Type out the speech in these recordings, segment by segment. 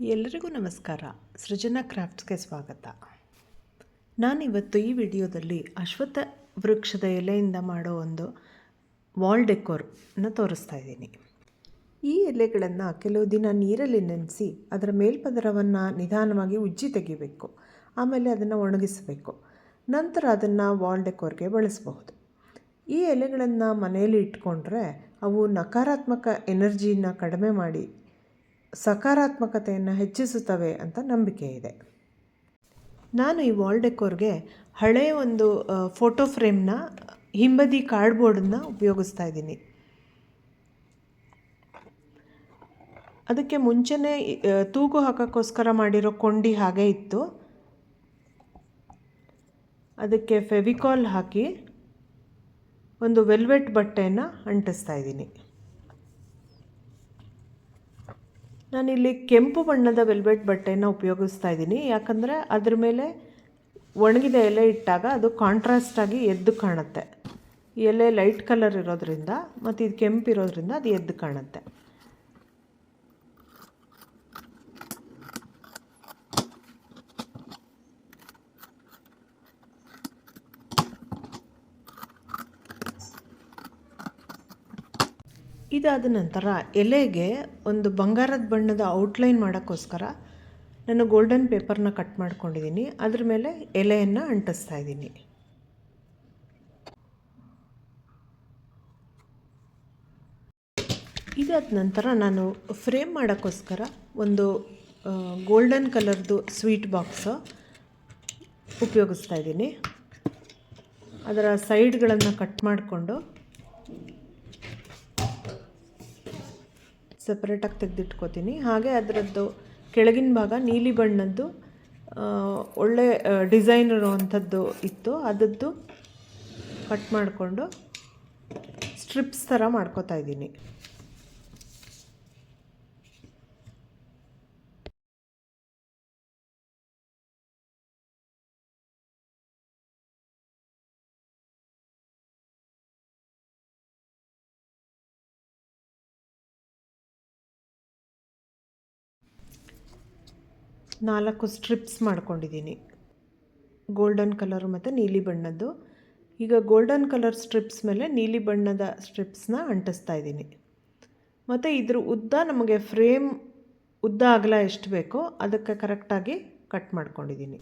ಎಲ್ಲರಿಗೂ ನಮಸ್ಕಾರ. ಸೃಜನಾ ಕ್ರಾಫ್ಟ್ಸ್ಗೆ ಸ್ವಾಗತ. ನಾನಿವತ್ತು ಈ ವಿಡಿಯೋದಲ್ಲಿ ಅಶ್ವತ್ಥ ವೃಕ್ಷದ ಎಲೆಯಿಂದ ಮಾಡೋ ಒಂದು ವಾಲ್ ಡೆಕೋರ್ನ ತೋರಿಸ್ತಾ ಇದ್ದೀನಿ. ಈ ಎಲೆಗಳನ್ನು ಕೆಲವು ದಿನ ನೀರಲ್ಲಿ ನೆನೆಸಿ ಅದರ ಮೇಲ್ಪದರವನ್ನು ನಿಧಾನವಾಗಿ ಉಜ್ಜಿ ತೆಗಿಬೇಕು. ಆಮೇಲೆ ಅದನ್ನು ಒಣಗಿಸಬೇಕು. ನಂತರ ಅದನ್ನು ವಾಲ್ ಡೆಕೋರ್ಗೆ ಬಳಸಬಹುದು. ಈ ಎಲೆಗಳನ್ನು ಮನೆಯಲ್ಲಿ ಇಟ್ಕೊಂಡ್ರೆ ಅವು ನಕಾರಾತ್ಮಕ ಎನರ್ಜಿನ ಕಡಿಮೆ ಮಾಡಿ ಸಕಾರಾತ್ಮಕತೆಯನ್ನು ಹೆಚ್ಚಿಸುತ್ತವೆ ಅಂತ ನಂಬಿಕೆ ಇದೆ. ನಾನು ಈ ವಾಲ್ ಡೆಕೋರ್ಗೆ ಹಳೆಯ ಒಂದು ಫೋಟೋ ಫ್ರೇಮ್ನ ಹಿಂಬದಿ ಕಾರ್ಡ್ಬೋರ್ಡನ್ನ ಉಪಯೋಗಿಸ್ತಾ ಇದ್ದೀನಿ. ಅದಕ್ಕೆ ಮುಂಚೆನೇ ತೂಗು ಹಾಕೋಕ್ಕೋಸ್ಕರ ಮಾಡಿರೋ ಕೊಂಡಿ ಹಾಗೆ ಇತ್ತು. ಅದಕ್ಕೆ ಫೆವಿಕಾಲ್ ಹಾಕಿ ಒಂದು ವೆಲ್ವೆಟ್ ಬಟ್ಟೆಯನ್ನು ಅಂಟಿಸ್ತಾ ಇದ್ದೀನಿ. ನಾನಿಲ್ಲಿ ಕೆಂಪು ಬಣ್ಣದ ವೆಲ್ವೆಟ್ ಬಟ್ಟೆನ ಉಪಯೋಗಿಸ್ತಾ ಇದ್ದೀನಿ. ಯಾಕಂದರೆ ಅದ್ರ ಮೇಲೆ ಒಣಗಿದ ಎಲೆ ಇಟ್ಟಾಗ ಅದು ಕಾಂಟ್ರಾಸ್ಟಾಗಿ ಎದ್ದು ಕಾಣುತ್ತೆ. ಎಲೆ ಲೈಟ್ ಕಲರ್ ಇರೋದ್ರಿಂದ ಮತ್ತು ಇದು ಕೆಂಪು ಇರೋದ್ರಿಂದ ಅದು ಎದ್ದು ಕಾಣುತ್ತೆ. ಇದಾದ ನಂತರ ಎಲೆಗೆ ಒಂದು ಬಂಗಾರದ ಬಣ್ಣದ ಔಟ್ಲೈನ್ ಮಾಡೋಕ್ಕೋಸ್ಕರ ನಾನು ಗೋಲ್ಡನ್ ಪೇಪರ್ನ ಕಟ್ ಮಾಡ್ಕೊಂಡಿದ್ದೀನಿ. ಅದ್ರ ಮೇಲೆ ಎಲೆಯನ್ನು ಅಂಟಿಸ್ತಾ ಇದ್ದೀನಿ. ಇದಾದ ನಂತರ ನಾನು ಫ್ರೇಮ್ ಮಾಡೋಕ್ಕೋಸ್ಕರ ಒಂದು ಗೋಲ್ಡನ್ ಕಲರ್ದು ಸ್ವೀಟ್ ಬಾಕ್ಸ್ ಉಪಯೋಗಿಸ್ತಾ ಇದ್ದೀನಿ. ಅದರ ಸೈಡ್ಗಳನ್ನು ಕಟ್ ಮಾಡಿಕೊಂಡು ಸಪ್ರೇಟಾಗಿ ತೆಗೆದಿಟ್ಕೋತೀನಿ. ಹಾಗೆ ಅದರದ್ದು ಕೆಳಗಿನ ಭಾಗ ನೀಲಿ ಬಣ್ಣದ್ದು ಒಳ್ಳೆ ಡಿಸೈನ್ ಇರುವಂಥದ್ದು ಇತ್ತು. ಅದದ್ದು ಕಟ್ ಮಾಡಿಕೊಂಡು ಸ್ಟ್ರಿಪ್ಸ್ ಥರ ಮಾಡ್ಕೋತಾ ಇದ್ದೀನಿ. ನಾಲ್ಕು ಸ್ಟ್ರಿಪ್ಸ್ ಮಾಡ್ಕೊಂಡಿದ್ದೀನಿ. ಗೋಲ್ಡನ್ ಕಲರು ಮತ್ತು ನೀಲಿ ಬಣ್ಣದ್ದು. ಈಗ ಗೋಲ್ಡನ್ ಕಲರ್ ಸ್ಟ್ರಿಪ್ಸ್ ಮೇಲೆ ನೀಲಿ ಬಣ್ಣದ ಸ್ಟ್ರಿಪ್ಸ್ನ ಅಂಟಿಸ್ತಾ ಇದ್ದೀನಿ. ಮತ್ತು ಇದ್ರ ಉದ್ದ ನಮಗೆ ಫ್ರೇಮ್ ಉದ್ದ ಅಗಲ ಎಷ್ಟು ಬೇಕೋ ಅದಕ್ಕೆ ಕರೆಕ್ಟಾಗಿ ಕಟ್ ಮಾಡ್ಕೊಂಡಿದ್ದೀನಿ.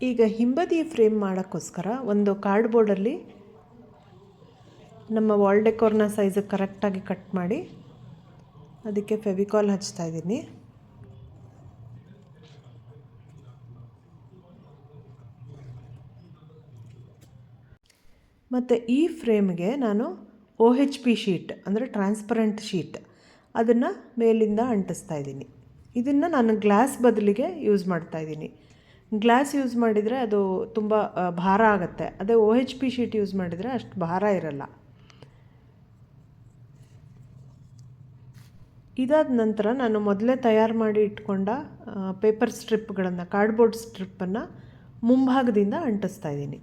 ಈಗ ಹಿಂಬದಿ ಫ್ರೇಮ್ ಮಾಡೋಕ್ಕೋಸ್ಕರ ಒಂದು ಕಾರ್ಡ್ಬೋರ್ಡಲ್ಲಿ ನಮ್ಮ ವಾಲ್ ಡೆಕೋರ್ನ ಸೈಜಿಗೆ ಕರೆಕ್ಟಾಗಿ ಕಟ್ ಮಾಡಿ ಅದಕ್ಕೆ ಫೆವಿಕಾಲ್ ಹಚ್ತಾ ಇದ್ದೀನಿ. ಮತ್ತು ಈ ಫ್ರೇಮ್ಗೆ ನಾನು ಒ ಹೆಚ್ ಪಿ ಶೀಟ್ ಅಂದರೆ ಟ್ರಾನ್ಸ್ಪರೆಂಟ್ ಶೀಟ್ ಅದನ್ನು ಮೇಲಿಂದ ಅಂಟಿಸ್ತಾ ಇದ್ದೀನಿ. ಇದನ್ನು ನಾನು ಗ್ಲಾಸ್ ಬದಲಿಗೆ ಯೂಸ್ ಮಾಡ್ತಾ ಇದ್ದೀನಿ. ಗ್ಲಾಸ್ ಯೂಸ್ ಮಾಡಿದರೆ ಅದು ತುಂಬ ಭಾರ ಆಗುತ್ತೆ. ಅದೇ O H P sheet use ಮಾಡಿದರೆ ಅಷ್ಟು ಭಾರ ಇರಲ್ಲ. ಇದಾದ ನಂತರ ನಾನು ಮೊದಲೇ ತಯಾರು ಮಾಡಿ ಇಟ್ಕೊಂಡ ಪೇಪರ್ ಸ್ಟ್ರಿಪ್ಗಳನ್ನು, ಕಾರ್ಡ್ಬೋರ್ಡ್ ಸ್ಟ್ರಿಪ್ಪನ್ನು ಮುಂಭಾಗದಿಂದ ಅಂಟಿಸ್ತಾ ಇದ್ದೀನಿ.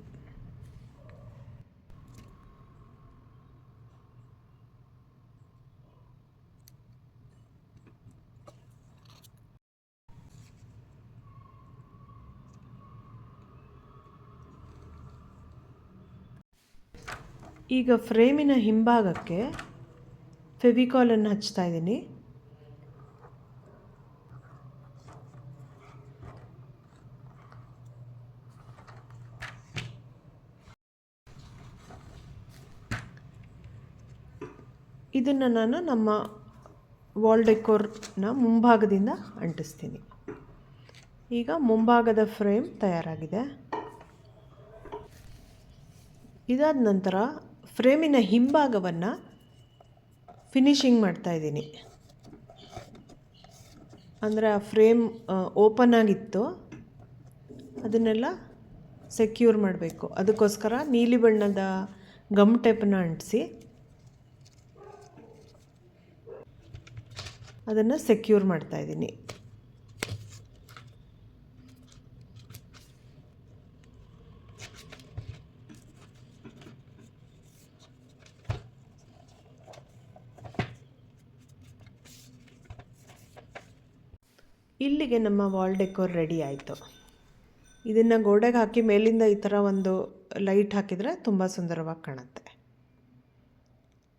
ಈಗ ಫ್ರೇಮಿನ ಹಿಂಭಾಗಕ್ಕೆ ಫೆವಿಕಾಲನ್ನು ಹಚ್ತಾ ಇದ್ದೀನಿ. ಇದನ್ನು ನಾನು ನಮ್ಮ ವಾಲ್ ಡೆಕೋರ್ನ ಮುಂಭಾಗದಿಂದ ಅಂಟಿಸ್ತೀನಿ. ಈಗ ಮುಂಭಾಗದ ಫ್ರೇಮ್ ತಯಾರಾಗಿದೆ. ಇದಾದ ನಂತರ ಫ್ರೇಮಿನ ಹಿಂಭಾಗವನ್ನು ಫಿನಿಷಿಂಗ್ ಮಾಡ್ತಾಯಿದ್ದೀನಿ ಅಂದರೆ ಆ ಫ್ರೇಮ್ ಓಪನ್ ಆಗಿತ್ತು. ಅದನ್ನೆಲ್ಲ ಸೆಕ್ಯೂರ್ ಮಾಡಬೇಕು. ಅದಕ್ಕೋಸ್ಕರ ನೀಲಿ ಬಣ್ಣದ ಗಮ್ ಟೇಪನ್ನು ಅಂಟಿಸಿ ಅದನ್ನು ಸೆಕ್ಯೂರ್ ಮಾಡ್ತಾ ಮಾಡ್ತಾಯಿದ್ದೀನಿ ಇಲ್ಲಿಗೆ ನಮ್ಮ ವಾಲ್ ಡೆಕೋರ್ ರೆಡಿ ಆಯಿತು. ಇದನ್ನು ಗೋಡೆಗೆ ಹಾಕಿ ಮೇಲಿಂದ ಈ ಥರ ಒಂದು ಲೈಟ್ ಹಾಕಿದರೆ ತುಂಬ ಸುಂದರವಾಗಿ ಕಾಣುತ್ತೆ.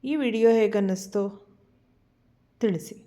ಈ ವಿಡಿಯೋ ಹೇಗನ್ನಿಸ್ತು ತಿಳಿಸಿ.